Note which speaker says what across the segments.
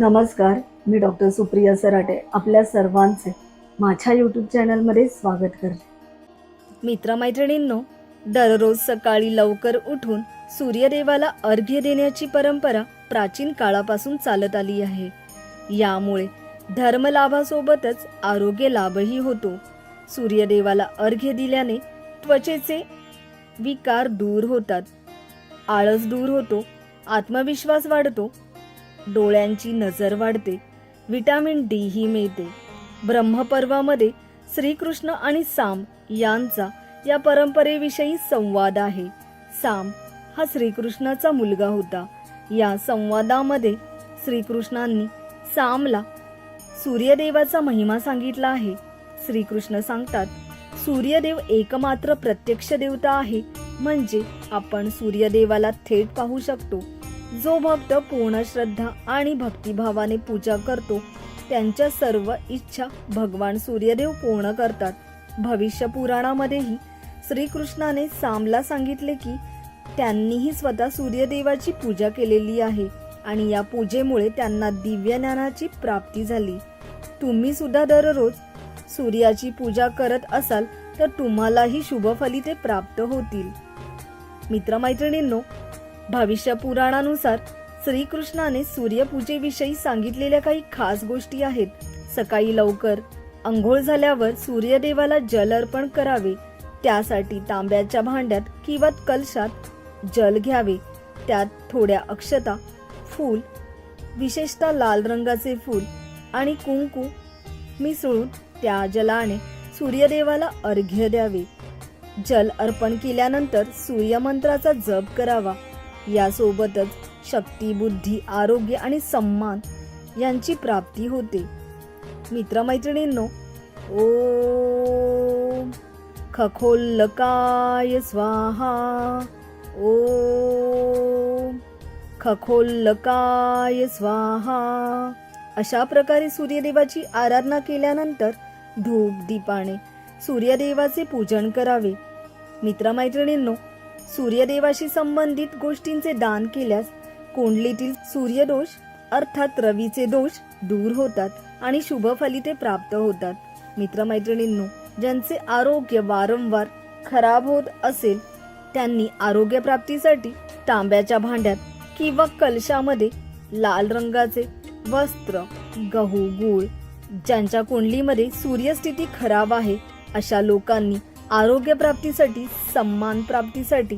Speaker 1: नमस्कार मी डॉक्टर सुप्रिया सराटे आपल्या सर्वांचे माझ्या यूट्यूब चॅनलमध्ये स्वागत करते.
Speaker 2: मित्रमैत्रिणींनो दररोज सकाळी लवकर उठून सूर्यदेवाला अर्घ्य देण्याची परंपरा प्राचीन काळापासून चालत आली आहे. यामुळे धर्मलाभासोबतच आरोग्य लाभही होतो. सूर्यदेवाला अर्घ्य दिल्याने त्वचेचे विकार दूर होतात. आळस दूर होतो आत्मविश्वास वाढतो डोळ्यांची नजर वाढते. विटॅमिन डी ही मिळते. ब्रह्मपर्वामध्ये श्रीकृष्ण आणि साम यांचा या परंपरेविषयी संवाद आहे. साम हा श्रीकृष्णाचा मुलगा होता. या संवादामध्ये श्रीकृष्णांनी सामला सूर्यदेवाचा महिमा सांगितला आहे. श्रीकृष्ण सांगतात सूर्यदेव एकमात्र प्रत्यक्ष देवता आहे. म्हणजे आपण सूर्यदेवाला थेट पाहू शकतो. जो भक्त पूर्ण श्रद्धा आणि भक्तिभावाने पूजा करतो त्यांच्या सर्व इच्छा भगवान सूर्यदेव पूर्ण करतात. भविष्य पुराणामध्येही श्रीकृष्णाने सामला सांगितले की त्यांनीही स्वतः सूर्यदेवाची पूजा केलेली आहे आणि या पूजेमुळे त्यांना दिव्य ज्ञानाची प्राप्ती झाली. तुम्ही सुद्धा दररोज सूर्याची पूजा करत असाल तर तुम्हालाही शुभफलिते प्राप्त होतील. मित्रमैत्रिणींनो भविष्य पुराणानुसार श्रीकृष्णाने सूर्यपूजेविषयी सांगितलेल्या काही खास गोष्टी आहेत. सकाळी लवकर अंघोळ झाल्यावर सूर्यदेवाला जल अर्पण करावे. त्यासाठी तांब्याच्या भांड्यात किंवा कलशात जल घ्यावे. त्यात थोड्या अक्षता फूल विशेषतः लाल रंगाचे फूल आणि कुंकू मिसळून त्या जलाने सूर्यदेवाला अर्घ्य द्यावे. जल अर्पण केल्यानंतर सूर्यमंत्राचा जप करावा. यासोबतच शक्ती बुद्धी आरोग्य आणि सम्मान यांची प्राप्ती होते. मित्रमैत्रिणींनो ओ खखोल्लकाय स्वाहा. ओ खखोल्लकाय स्वाहा. अशा प्रकारे सूर्यदेवाची आराधना केल्यानंतर धूप दीपाने सूर्यदेवाचे पूजन करावे. मित्रमैत्रिणींनो सूर्यदेवाशी संबंधित गोष्टींचे दान केल्यास कुंडलीतील सूर्यदोष अर्थात रवीचे दोष दूर होतात आणि शुभ फलिते प्राप्त होतात. मित्रमैत्रिणींनो ज्यांचे आरोग्य वारंवार खराब होत असेल त्यांनी आरोग्य प्राप्तीसाठी तांब्याच्या भांड्यात किंवा कलशामध्ये लाल रंगाचे वस्त्र गहू गूळ ज्यांच्या कुंडलीमध्ये सूर्यस्थिती खराब आहे अशा लोकांनी आरोग्य प्राप्तीसाठी सम्मान प्राप्तीसाठी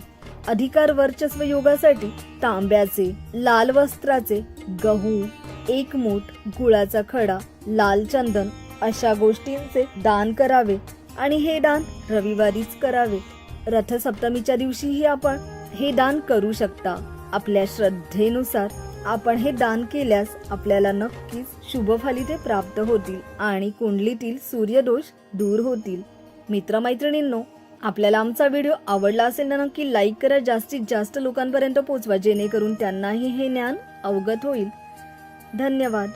Speaker 2: अधिकार वर्चस्व योगासाठी तांब्याचे लाल वस्त्राचे गहू एक मूठ गुळाचा खडा लाल चंदन अशा गोष्टींचे दान करावे आणि हे दान रविवारीच करावे. रथसप्तमीच्या दिवशीही आपण हे दान करू शकता. आपल्या श्रद्धेनुसार आपण हे दान केल्यास आपल्याला नक्कीच शुभफलिते प्राप्त होतील आणि कुंडलीतील सूर्यदोष दूर होतील. मित्रमैत्रिणींनो आपल्याला आमचा व्हिडिओ आवडला असेल ना नक्की लाईक करा. जास्तीत जास्त लोकांपर्यंत पोहोचवा जेणेकरून त्यांनाही हे ज्ञान अवगत होईल. धन्यवाद.